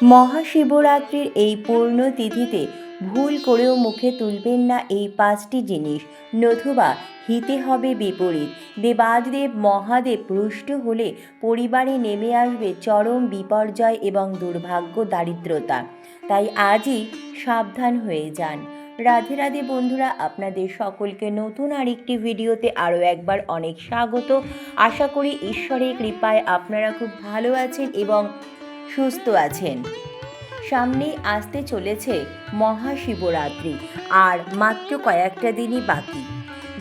মহাশিবরাত্রির এই পূর্ণ তিথিতে ভুল করেও মুখে তুলবেন না এই পাঁচটি জিনিস। নতুবা হিতে হবে বিপরীত। দেবাদিদেব মহাদেব রুষ্ট হলে পরিবারে নেমে আসবে চরম বিপর্যয় এবং দুর্ভাগ্য দারিদ্রতা। তাই আজই সাবধান হয়ে যান। রাধে রাধে বন্ধুরা, আপনাদের সকলকে নতুন আরেকটি ভিডিওতে আরও একবার অনেক স্বাগত। আশা করি ঈশ্বরের কৃপায় আপনারা খুব ভালো আছেন এবং সুস্থ আছেন। সামনেই আসতে চলেছে মহাশিবরাত্রি, আর মাত্র কয়েকটা দিনই বাকি।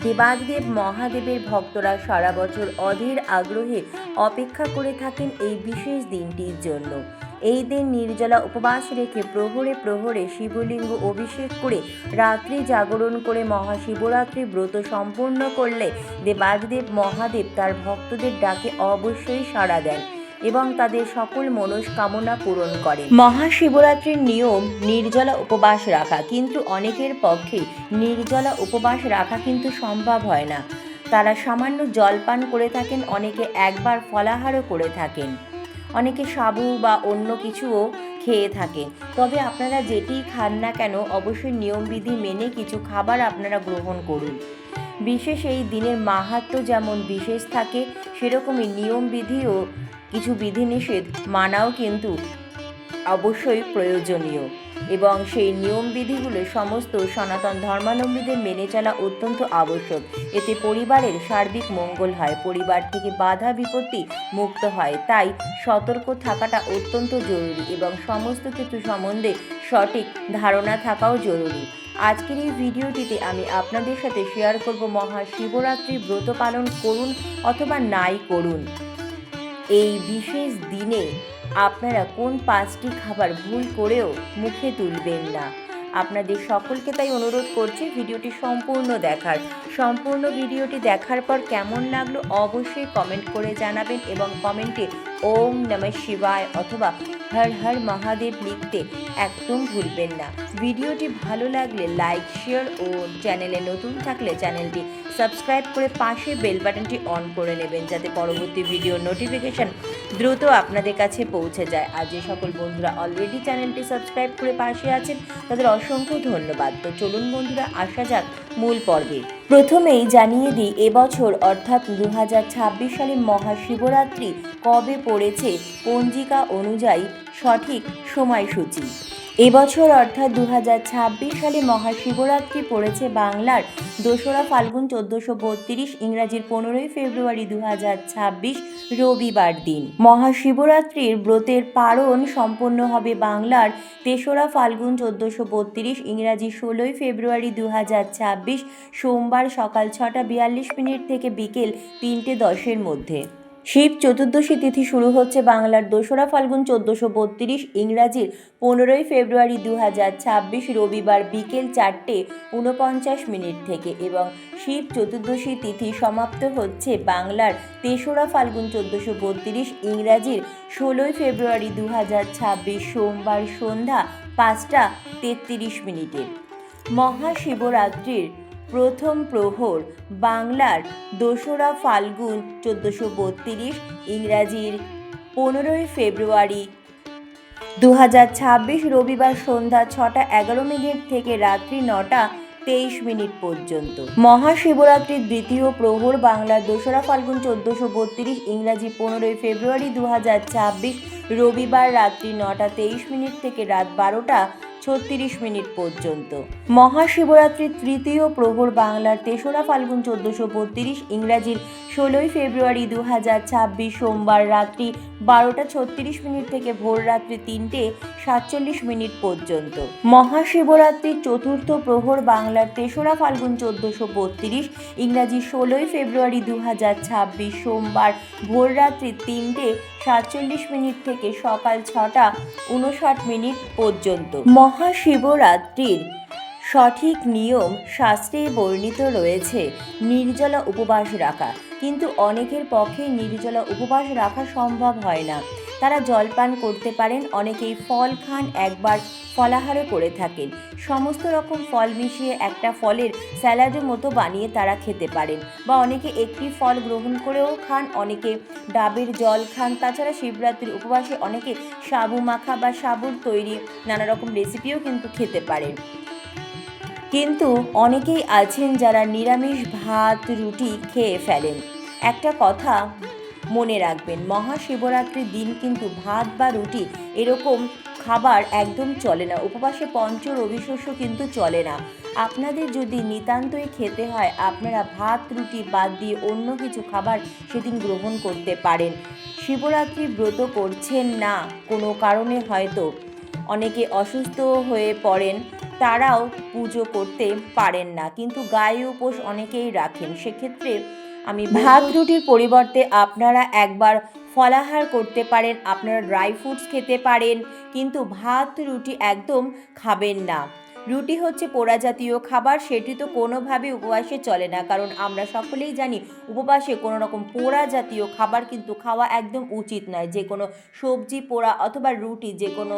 দেবাগদেব মহাদেবের ভক্তরা সারা বছর অধীর আগ্রহে অপেক্ষা করে থাকেন এই বিশেষ দিনটির জন্য। এই দিন নির্জলা উপবাস রেখে প্রহরে প্রহরে শিবলিঙ্গ অভিষেক করে রাত্রি জাগরণ করে মহাশিবরাত্রি ব্রত সম্পূর্ণ করলে দেবাদিদেব মহাদেব তার ভক্তদের ডাকে অবশ্যই সাড়া দেন। এবং তাদের সকল মনস্কামনা পূরণ করেন। মহাশিবরাত্রির নিয়ম নির্জলা উপবাস রাখা, কিন্তু অনেকের পক্ষে নির্জলা উপবাস রাখা কিন্তু সম্ভব হয় না। তারা সামান্য জলপান করে থাকেন, অনেকে একবার ফলাহারও করে থাকেন। অনেকে সাবু বা অন্য কিছুও খেয়ে থাকেন। তবে আপনারা যেটি খান না কেন, অবশ্যই নিয়মবিধি মেনে কিছু খাবার আপনারা গ্রহণ করুন। বিশেষ এই দিনের মাহাত্ম যেমন বিশেষ থাকে, সেরকমই নিয়মবিধিও কিছু বিধিনিষেধ মানাও কিন্তু অবশ্যই প্রয়োজনীয় এবং সেই নিয়মবিধিগুলো সমস্ত সনাতন ধর্মাবলম্বীদের মেনে চলা অত্যন্ত আবশ্যক। এতে পরিবারের সার্বিক মঙ্গল হয়, পরিবার থেকে বাধা বিপত্তি মুক্ত হয়। তাই সতর্ক থাকাটা অত্যন্ত জরুরি এবং সমস্ত কিছু সম্বন্ধে সঠিক ধারণা থাকাও জরুরি। আজকের এই ভিডিওটিতে আমি আপনাদের সাথে শেয়ার করব মহাশিবরাত্রি ব্রত পালন করুন অথবা নাই করুন। এই বিশেষ দিনে আপনারা কোন পাঁচটি খাবার ভুল করেও মুখে তুলবেন না। আপনাদের সকলকে তাই অনুরোধ করছি ভিডিওটি সম্পূর্ণ দেখার। সম্পূর্ণ ভিডিওটি দেখার পর কেমন লাগল অবশ্যই কমেন্ট করে জানাবেন এবং কমেন্টে ওম নমঃ শিবায় অথবা হর হর মহাদেব লিখতে একদম ভুলবেন না। ভিডিওটি ভালো লাগলে লাইক, শেয়ার ও চ্যানেলে নতুন থাকলে চ্যানেলটি সাবস্ক্রাইব করে পাশে বেল বাটনটি অন করে নেবেন যাতে পরবর্তী ভিডিও নোটিফিকেশন দ্রুত আপনাদের কাছে পৌঁছে যায়। আর যে সকল বন্ধুরা অলরেডি চ্যানেলটি সাবস্ক্রাইব করে পাশে আছেন, তাদের অসংখ্য ধন্যবাদ। তো চলুন বন্ধুরা, আসা যাক মূল পর্বে। প্রথমেই জানিয়ে দিই এবছর অর্থাৎ দুই হাজার ছাব্বিশ সালে মহাশিবরাত্রি কবে পড়েছে, পঞ্জিকা অনুযায়ী সঠিক সময়সূচি। এবছর অর্থাৎ দু ছাব্বিশ সালে মহাশিবরাত্রি পড়েছে বাংলার দোসরা ফাল্গুন চোদ্দোশো বত্রিশ, ইংরাজির পনেরোই ফেব্রুয়ারি দু ছাব্বিশ, রবিবার দিন। মহাশিবরাত্রির ব্রতের পারণ সম্পন্ন হবে বাংলার তেসরা ফাল্গুন চোদ্দোশো বত্রিশ, ইংরাজি ষোলোই ফেব্রুয়ারি দু ছাব্বিশ, সোমবার সকাল ছটা বিয়াল্লিশ মিনিট থেকে বিকেল তিনটে দশের মধ্যে। শিব চতুর্দশী তিথি শুরু হচ্ছে বাংলার দোসরা ফাল্গুন চোদ্দোশো বত্রিশ ইংরাজির পনেরোই ফেব্রুয়ারি দু হাজার ছাব্বিশ রবিবার বিকেল চারটে উনপঞ্চাশ মিনিট থেকে এবং শিব চতুর্দশী তিথি সমাপ্ত হচ্ছে বাংলার তেসরা ফাল্গুন চোদ্দোশো বত্রিশ ইংরাজির ষোলোই ফেব্রুয়ারি দু হাজার ছাব্বিশ সোমবার সন্ধ্যা পাঁচটা তেত্রিশ মিনিটে। মহাশিবরাত্রির প্রথম প্রহর বাংলার দোসরা ফাল্গুন চোদ্দোশো বত্রিশ, ইংরাজির পনেরোই ফেব্রুয়ারি। দু হাজার ছাব্বিশ রবিবার সন্ধ্যা ছটা এগারো মিনিট থেকে রাত্রি নটা তেইশ মিনিট পর্যন্ত। মহাশিবরাত্রির দ্বিতীয় প্রহর বাংলার দোসরা ফাল্গুন চোদ্দোশো বত্রিশ, ইংরাজি পনেরোই ফেব্রুয়ারি দু হাজার ছাব্বিশ রবিবার রাত্রি নটা তেইশ মিনিট থেকে রাত বারোটা ছত্রিশ মিনিট পর্যন্ত। মহাশিবরাত্রির তৃতীয় প্রহর বাংলার তেসরা ফাল্গুন চোদ্দশো বত্রিশ ইংরাজির ষোলোই ফেব্রুয়ারি দু হাজার ছাব্বিশ সোমবার রাত্রি বারোটা ছত্রিশ মিনিট থেকে ভোর রাত্রি তিনটে সাতচল্লিশ মিনিট পর্যন্ত। মহাশিবরাত্রির চতুর্থ প্রহর বাংলার তেসরা ফাল্গুন চোদ্দোশো বত্রিশ, ইংরাজি ষোলোই ফেব্রুয়ারি দু হাজার ছাব্বিশ সোমবার ভোর রাত্রি তিনটে সাতচল্লিশ মিনিট থেকে সকাল ছটা উনষাট মিনিট পর্যন্ত। মহাশিবরাত্রির সঠিক নিয়ম শাস্ত্রে বর্ণিত রয়েছে, নির্জলা উপবাস রাখা। কিন্তু অনেকের পক্ষে নির্জলা উপবাস রাখা সম্ভব হয় না। তারা জলপান করতে পারেন, অনেকেই ফল খান, একবার ফলাহারও করে থাকেন। সমস্ত রকম ফল মিশিয়ে একটা ফলের স্যালাডের মতো বানিয়ে তারা খেতে পারেন। বা অনেকে একটি ফল গ্রহণ করেও খান, অনেকে ডাবের জল খান। তাছাড়া শিবরাত্রির উপবাসে অনেকে সাবু মাখা বা সাবুর তৈরি নানা রকম রেসিপিও কিন্তু খেতে পারেন। কিন্তু অনেকেই আছেন যারা নিরামিষ ভাত, রুটি খেয়ে ফেলেন। একটা কথা মনে রাখবেন, মহাশিবরাত্রির দিন কিন্তু ভাত বা রুটি এরকম খাবার একদম চলে না। উপবাসে পঞ্চ রবিশস্য কিন্তু চলে না। আপনাদের যদি নিতান্তই খেতে হয়, আপনারা ভাত, রুটি বাদ দিয়ে অন্য কিছু খাবার সেদিন গ্রহণ করতে পারেন। শিবরাত্রি ব্রত করছেন না কোনো কারণে হয়তো। অনেকে অসুস্থ হয়ে পড়েন তারাও পুজো করতে পারেন না, কিন্তু গায়ে উপোস অনেকেই রাখেন। সেক্ষেত্রে আমি ভাত রুটির পরিবর্তে আপনারা একবার ফলাহার করতে পারেন, আপনারা ড্রাই ফ্রুটস খেতে পারেন, কিন্তু ভাত রুটি একদম খাবেন না। রুটি হচ্ছে পোড়া জাতীয় খাবার, সেটি তো কোনোভাবে উপবাসে চলে না। কারণ আমরা সকলেই জানি, উপবাসে কোনো রকম পোড়া জাতীয় খাবার কিন্তু খাওয়া একদম উচিত নয়। যে কোনো সবজি পোড়া অথবা রুটি, যে কোনো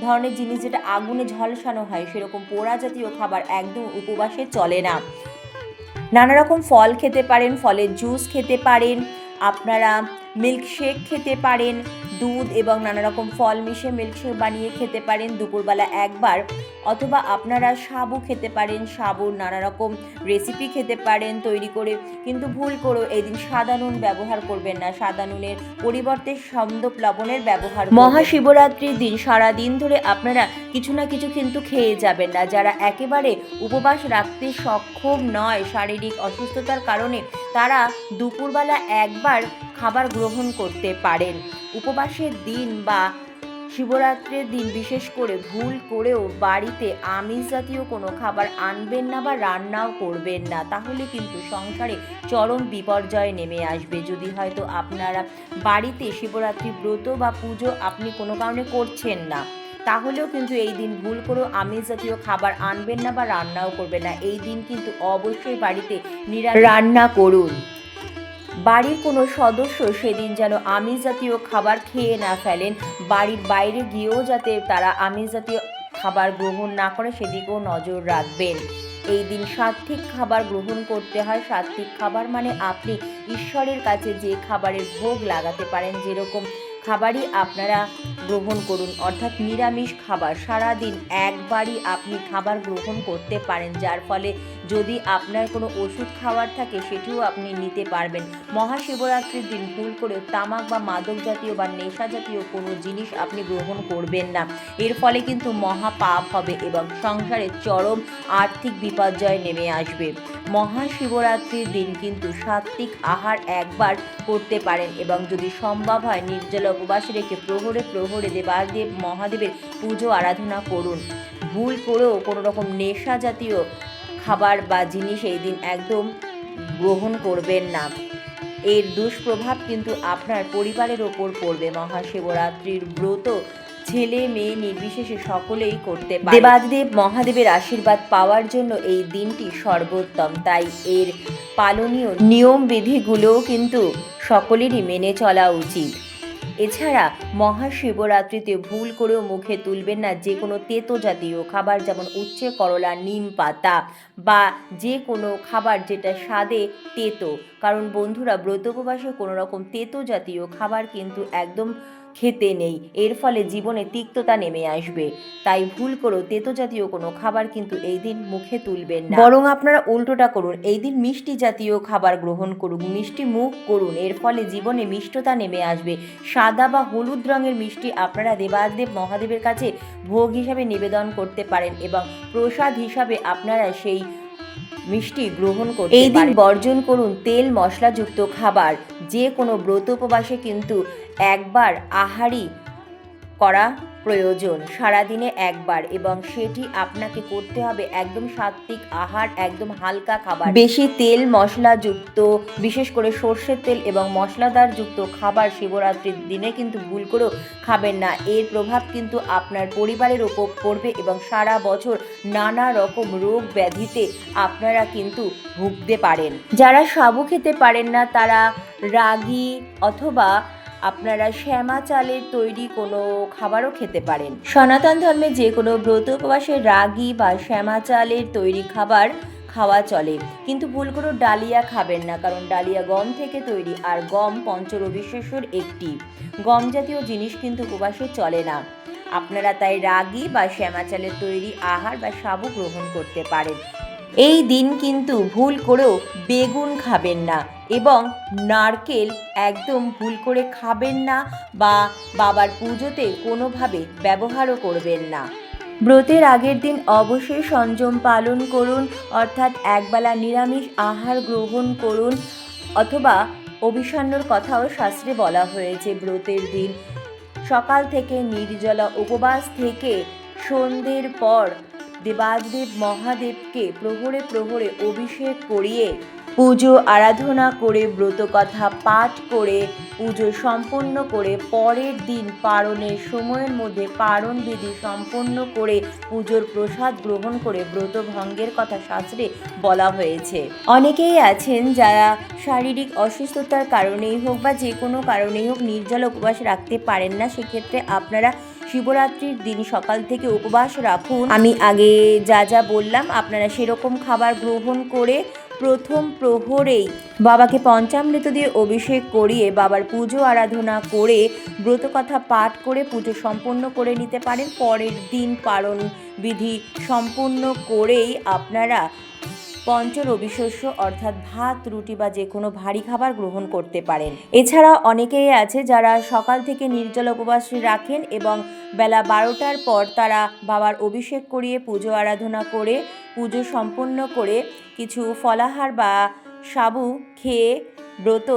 ধরনের জিনিস যেটা আগুনে ঝলসানো হয়, সেরকম পোড়া জাতীয় খাবার একদম উপবাসে চলে না। নানা রকম ফল খেতে পারেন, ফলের জুস খেতে পারেন, আপনারা মিল্কশেক খেতে পারেন দুধ এবং নানা রকম ফল মিশিয়ে মিল্কশেক বানিয়ে খেতে পারেন দুপুরবেলা একবার, অথবা আপনারা সাবু খেতে পারেন, সাবুর নানা রকম রেসিপি খেতে পারেন তৈরি করে। কিন্তু ভুল করো এই দিন সাদা নুন ব্যবহার করবেন না। সাদা নুনের পরিবর্তে সন্দপ লবণের ব্যবহার মহাশিবরাত্রির দিন সারা দিন ধরে আপনারা কিছু না কিছু কিন্তু খেয়ে যাবেন না। যারা একেবারে উপবাস রাখতে সক্ষম নয় শারীরিক অসুস্থতার কারণে, তারা দুপুরবেলা একবার খাবার গ্রহণ করতে পারেন। উপবাসের দিন বা শিবরাত্রির দিন বিশেষ করে ভুল করেও বাড়িতে আমিষ জাতীয় কোনো খাবার আনবেন না বা রান্নাও করবেন না, তাহলে কিন্তু সংসারে চরম বিপর্যয় নেমে আসবে। যদি হয়তো আপনারা বাড়িতে শিবরাত্রি ব্রত বা পুজো আপনি কোনো কারণে করছেন না, তাহলেও কিন্তু এই দিন ভুল করেও আমিষ জাতীয় খাবার আনবেন না বা রান্নাও করবেন না। এই দিন কিন্তু অবশ্যই বাড়িতে নিরা রান্না করুন। বাড়ির কোনো সদস্য সেদিন যেন আমিষ জাতীয় খাবার খেয়ে না ফেলেন। বাড়ির বাইরে গিয়েও যাতে তারা আমিষ জাতীয় খাবার গ্রহণ না করে সেদিকেও নজর রাখবেন। এই দিন সাত্বিক খাবার গ্রহণ করতে হয়। সাত্বিক খাবার মানে আপনি ঈশ্বরের কাছে যে খাবারের ভোগ লাগাতে পারেন, যেরকম খাবারই আপনারা গ্রহণ করুন। অর্থাৎ নিরামিষ খাবার। সারাদিন একবারই আপনি খাবার গ্রহণ করতে পারেন, যার ফলে যদি আপনার কোনো ওষুধ খাওয়ার থাকে, সেটিও আপনি নিতে পারবেন। মহাশিবরাত্রির দিন ভুল করে তামাক বা মাদক জাতীয় বা নেশা জাতীয় কোনো জিনিস আপনি গ্রহণ করবেন না। এর ফলে কিন্তু মহা পাপ হবে এবং সংসারে চরম আর্থিক বিপর্যয় নেমে আসবে। মহাশিবরাত্রির দিন কিন্তু সাত্বিক আহার একবার করতে পারেন এবং যদি সম্ভব হয় নির্জলা উপবাস রেখে প্রহরে প্রহরে দেবাদেব মহাদেবের পুজো, আরাধনা করুন। ভুল করেও কোনো রকম নেশা জাতীয় খাবার বা জিনিস এই দিন একদম গ্রহণ করবেন না। এর দুষ্প্রভাব কিন্তু আপনার পরিবারের ওপর পড়বে। মহাশিবরাত্রির ব্রত ছেলে মেয়ে নির্বিশেষে সকলেই করতে পারে। দেবাদেব মহাদেবের আশীর্বাদ পাওয়ার জন্য এই দিনটি সর্বোত্তম। তাই এর পালনীয় নিয়ম বিধিগুলোও কিন্তু সকলেরই মেনে চলা উচিত। এছাড়া মহাশিবরাত্রিতে ভুল করেও মুখে তুলবেন না যে কোনো তেতো জাতীয় খাবার, যেমন উচ্ছে, করলা, নিম পাতা বা যে কোনো খাবার যেটা স্বাদে তেতো। কারণ বন্ধুরা ব্রত উপবাসে কোনো রকম তেতো জাতীয় খাবার কিন্তু একদম খেতে নেই। এর ফলে জীবনে তিক্ততা নেমে আসবে। তাই ভুল করেও তেতো জাতীয় কোনো খাবার কিন্তু এই দিন মুখে তুলবেন না। বরং আপনারা উল্টোটা করুন। এই দিন মিষ্টি জাতীয় খাবার গ্রহণ করুন মিষ্টি মুখ করুন। এর ফলে জীবনে মিষ্টতা নেমে আসবে। সাদা বা হলুদ রঙের মিষ্টি আপনারা দেবাদেব মহাদেবের কাছে ভোগ হিসাবে নিবেদন করতে পারেন এবং প্রসাদ হিসাবে আপনারা সেই মিষ্টি গ্রহণ করতে এই দিন বর্জন করুন তেল মশলাযুক্ত খাবার। যে কোনো ব্রত উপবাসে কিন্তু একবার আহারি করা প্রয়োজন, সারাদিনে একবার এবং সেটি আপনাকে করতে হবে একদম সাত্বিক আহার, একদম হালকা খাবার। বেশি তেল, মশলাযুক্ত, বিশেষ করে সর্ষের তেল এবং মশলাদার যুক্ত খাবার শিবরাত্রির দিনে কিন্তু ভুল করেও খাবেন না। এর প্রভাব কিন্তু আপনার পরিবারের ওপর পড়বে এবং সারা বছর নানা রকম রোগ ব্যাধিতে আপনারা কিন্তু ভুগতে পারেন। যারা সাবু খেতে পারেন না, তারা রাগি অথবা আপনারা শ্যামা চালের তৈরি কোনো খাবারও খেতে পারেন। সনাতন ধর্মে যে কোনো ব্রত উপবাসে রাগি বা শ্যামা চালের তৈরি খাবার খাওয়া চলে। কিন্তু ভুল করে ডালিয়া খাবেন না, কারণ ডালিয়া গম থেকে তৈরি আর গম পঞ্চরবিশ্বেশ্বর একটি। গম জাতীয় জিনিস কিন্তু উপবাসে চলে না। আপনারা তাই রাগি বা শ্যামা চালের তৈরি আহার বা সাবু গ্রহণ করতে পারেন। এই দিন কিন্তু ভুল করেও বেগুন খাবেন না এবং নারকেল একদম ভুল করে খাবেন না বা বাবার পুজোতে কোনোভাবে ব্যবহারও করবেন না। ব্রতের আগের দিন অবশ্যই সংযম পালন করুন, অর্থাৎ একবেলা নিরামিষ আহার গ্রহণ করুন, অথবা অভিসান্নর কথাও শাস্ত্রে বলা হয়েছে ব্রতের দিন। সকাল থেকে নির্জলা উপবাস থেকে সন্ধ্যের পর দেবাদেব মহাদেবকে প্রহরে প্রহরে অভিষেক করিয়ে পুজো আরাধনা করে, ব্রতকথা পাঠ করে, পুজো সম্পন্ন করে, পরের দিন পারণের সময়ের মধ্যে পারণ বিধি সম্পন্ন করে পুজোর প্রসাদ গ্রহণ করে ব্রত ভঙ্গের কথা শাস্ত্রে বলা হয়েছে। অনেকেই আছেন যারা শারীরিক অসুস্থতার কারণেই হোক বা যে কোনো কারণেই হোক নির্জল উপবাস রাখতে পারেন না, সেক্ষেত্রে আপনারা শিবরাত্রির দিন সকাল থেকে উপবাস রাখুন। আমি আগে যা যা বললাম, আপনারা সেরকম খাবার গ্রহণ করে প্রথম প্রহরেই বাবাকে পঞ্চামৃত দিয়ে অভিষেক করিয়ে বাবার পুজো আরাধনা করে ব্রতকথা পাঠ করে পুজো সম্পন্ন করে নিতে পারেন। পরের দিন পালন বিধি সম্পূর্ণ করেই আপনারা পঞ্চরবিশস্য অর্থাৎ ভাত, রুটি বা যে কোনো ভারী খাবার গ্রহণ করতে পারেন। এছাড়া অনেকেই আছে যারা সকাল থেকে নির্জল উপবাস রাখেন এবং বেলা বারোটার পর তারা বাবার অভিষেক করিয়ে পুজো আরাধনা করে, পুজো সম্পন্ন করে কিছু ফলাহার বা সাবু খেয়ে ব্রত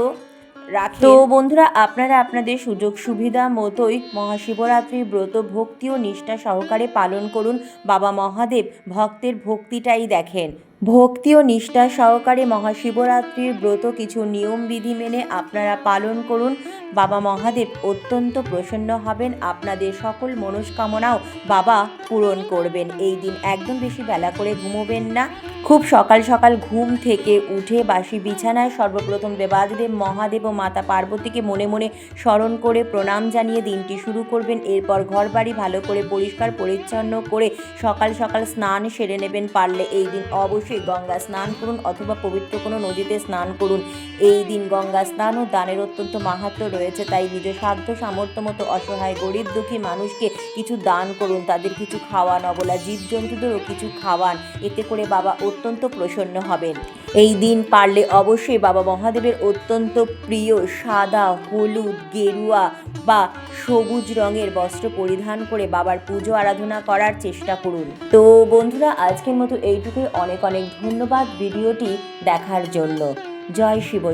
রাখে তো বন্ধুরা, আপনারা আপনাদের সুযোগ সুবিধা মতোই মহাশিবরাত্রির ব্রত ভক্তি ও নিষ্ঠা সহকারে পালন করুন। বাবা মহাদেব ভক্তের ভক্তিটাই দেখেন। ভক্তি ও নিষ্ঠা সহকারে মহাশিবরাত্রির ব্রত কিছু নিয়ম বিধি মেনে আপনারা পালন করুন। বাবা মহাদেব অত্যন্ত প্রসন্ন হবেন। আপনাদের সকল মনস্কামনাও বাবা পূরণ করবেন। এই দিন একদম বেশি বেলা করে ঘুমোবেন না। খুব সকাল সকাল ঘুম থেকে উঠে বাসি বিছানায় সর্বপ্রথম দেবাদিদেব, মহাদেব ও মাতা পার্বতীকে মনে মনে স্মরণ করে প্রণাম জানিয়ে দিনটি শুরু করবেন। এরপর ঘরবাড়ি ভালো করে পরিষ্কার পরিচ্ছন্ন করে সকাল সকাল স্নান সেরে নেবেন পারলে এই দিন অবশ্যই গঙ্গা স্নান করুন অথবা পবিত্র কোনো নদীতে স্নান করুন। এই দিন গঙ্গা স্নান ও দানের অত্যন্ত মাহাত্ম্য রয়েছে, তাই নিজ সাধ্য, সামর্থ্য মতো অসহায়, গরিব, দুঃখী মানুষকে কিছু দান করুন। তাদের কিছু খাওয়ান অবলা জীবজন্তুদেরও কিছু খাওয়ান। এতে করে বাবা অত্যন্ত প্রসন্ন হবেন। এই দিন পারলে অবশ্যই বাবা মহাদেবের অত্যন্ত প্রিয় সাদা, হলুদ, গেরুয়া বা সবুজ রঙের বস্ত্র পরিধান করে বাবার পুজো আরাধনা করার চেষ্টা করুন। তো বন্ধুরা, আজকের মতো এইটুকুই। অনেক অনেক ধন্যবাদ ভিডিওটি দেখার জন্য। জয় শিব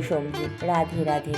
রাধে রাধে।